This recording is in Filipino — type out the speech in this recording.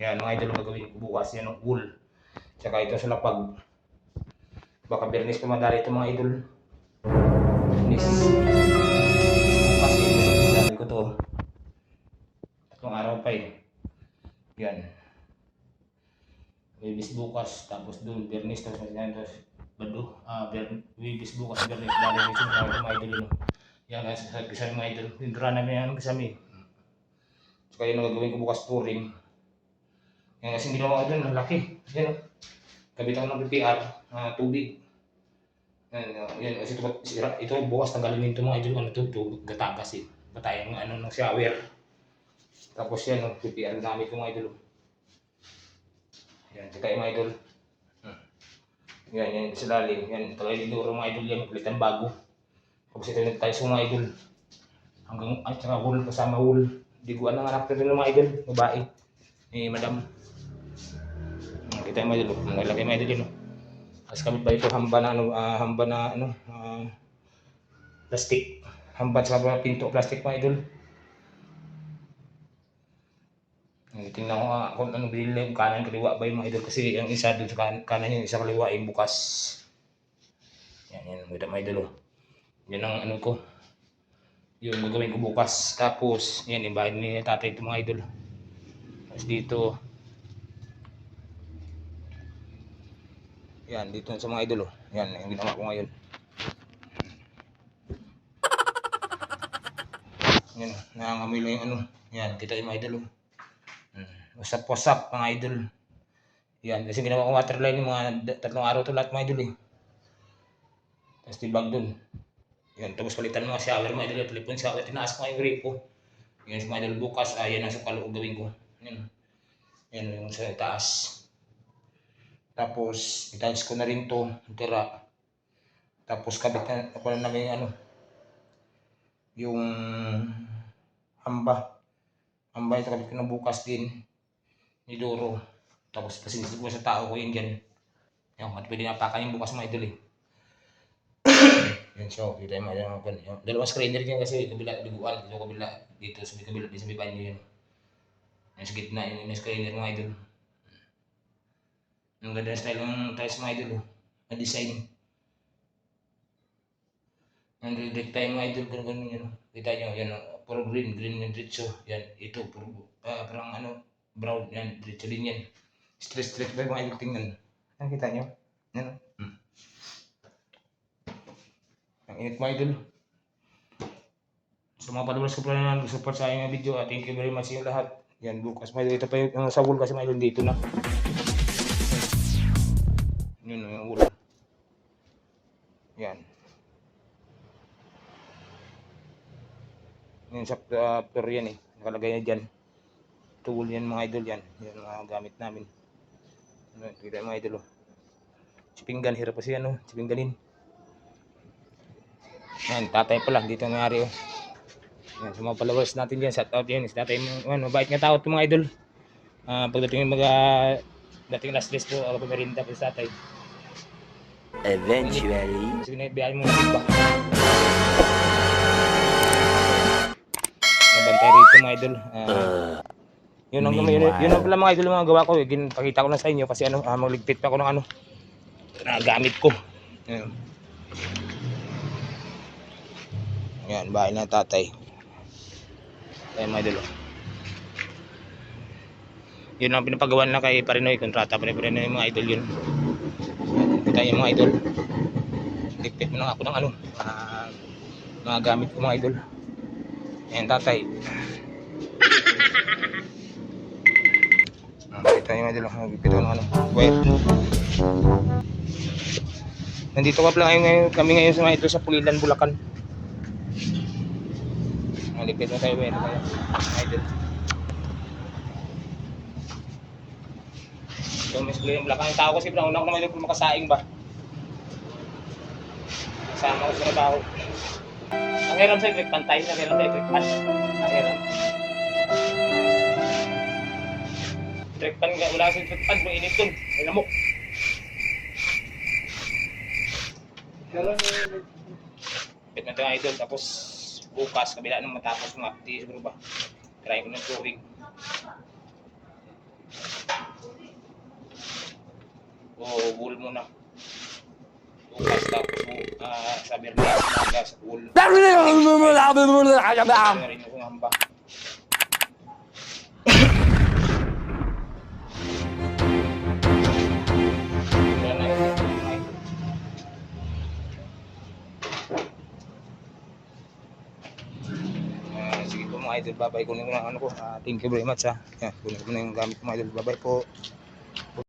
Yan, mga idol, gagawin ko bukas. Yan ang wool. Tsaka ito sa lapag. Baka bernis pa madali ito mga idol. Bernis. Yun. Dali ko to. Tatlong araw pa eh. Yan. Wibis bukas. Tapos doon, bernis. Tapos yan. Tapos bado. Ah, ber, wibis bukas. Bernis. Dali ko sa mga idol yun. Yan, sa sa mga idol. Hindra namin yan kasami. Tsaka yun ang gagawin ko bukas touring. Yan kasi ginawa ko doon, ang laki. Yan o. Kabit ako ng PPR, ah, tubig. Yan, ah, yan, kasi ito, sira, ito bukas tanggalin ito mga idol, ano ito, tubig, gatagas eh. Patay ang ano ng shower. Tapos yan, oh, PPR gamit ko mga idol. oh. Yan, tsaka yung mga idol. Hmm. Yan, yan, sa lalim. Yan, talaga yung duro mga idol yan, kulitan bago. Tapos ito yung tayo sa mga idol. Hanggang, at saka wool, kasama wool. Di ko anong anak rin ng mga idol, babae. Eh, madam. Kita yung mga idol, malaki mga idol yun. Tapos kami ba ito hamba na ano, ah, hamba na ano, ah, plastic. Hamba sa mga pinto plastic mga idol. Tingnan ko nga kung ano binili, kanan kaliwa ba yung mga idol kasi ang isa doon sa kan kanan yung isa kaliwa yung bukas. Yan, yan, mga idol. oh. Yan ang ano ko. Yung gagawin ko bukas. Tapos, yan, bahay ni tatay ito mga idol. Dito, yan, dito sa mga idol. Oh. Yan, yung ginawa ko ngayon. Yan, nangangamoy lang yung ano. Yan, kita yung mga idol. Oh. Hmm. Usap-usap mga idol. Yan, kasi ginawa ko waterline yung mga tatlong araw to lahat mga idol eh. Tapos tibag dun. Yan, tapos palitan mga shower mga idol. Telepon shower, tinaas ko yung gripo. Sa mga idol bukas, ah, yan ang sukalo ko gawin ko. Yan. Yan yung sa taas. Tapos, italis ko na rin to, tira. Tapos kabit na ako na namin yung ano, yung hamba. Hamba ito kabit ko na bukas din. Ni Doro. Tapos pasinisip ko sa tao ko yun dyan. Yan, at pwede napakan yung bukas mga idol eh. Yan so, kita yung mga yung, yung, yung dalawang screener dyan kasi kabila, biguan, dito kabila, dito sa kabila, dito sa may banyo yun. Yan sa gitna, yun yung screener mga idol. Ang ganda ng style ng tiles mga idol oh. Na design. Ang direct tayo mga idol, ganun ganun yan. oh. Kita nyo, yan oh. Puro green, green yung diretso. Yan, ito, puro, ah, parang ano, brown, yan, diretso din yan. Straight, straight ba yung mga idol tingnan? Nakita nyo? Yan oh. Hmm. Ang init mga idol. Sa mga followers ko pala na nag-support sa aking video, ah, thank you very much inyo lahat. Yan, bukas mga idol. Ito pa yung, yung sa wall kasi idol dito na. Yun, yung ulo. Yan. Yan sa uh, floor yan eh. Nakalagay na dyan. Tool yan mga idol yan. Yan mga gamit namin. Ano, kita mga idol oh. Si Pinggan, hirap pa siya no. Si Pingganin. Yan, tatay pala. Dito ang nangyari oh. Yan, sa mga followers natin dyan. Shout out yun. Tatay mo. Ano, mabait nga tao ito mga idol. Ah, pagdating yung mga dating last list ko, ako pumerinda po sa tatay. Eventually. Kasi binabiyahin mo ng iba. Nabantay rito mga idol. Ah, Uh, yun ang yun, yun ang pala mga idol yung mga gawa ko. Eh. Ginpakita ko na sa inyo kasi ano, ah, magligpit pa ako ng ano, na gamit ko. Yan. Yan, bahay na tatay. Ayan mga idol. oh. Yun ang pinapagawa na kay Parinoy. Kontrata pa yung mga idol yun. Kita yung mga idol. Ligpit mo na ako ng ano, ah, mga gamit ko mga idol. Ayan tatay. Ah, Kita yung mga idol. ah, Ligpit ako ng ano, wire. Nandito ka pala ngayon, kami ngayon sa mga idol sa Pulilan, Bulacan. Malipit na tayo. Mga idol. So, mas yung Bulacan. Ang tao kasi una ko naman yung makasaing ba. Kasama ko sa trabaho. Ang hirap sa electric pan tayo, ang hirap sa electric pan. Ang hirap. Electric pan, wala sa electric pan, mainit dun. May lamok. Pit na tayo idol, tapos bukas, kabila nang matapos mga update siguro ba. Try ko ng drawing. So, wool muna. Bukas tapos uh, sa Bernas, sa wool. Dari na rin yung hamba. Mga idol, babay kunin ko na ano ko. Ah, thank you very much ha. Yeah, kunin ko na yung gamit ko mga idol. Babay po.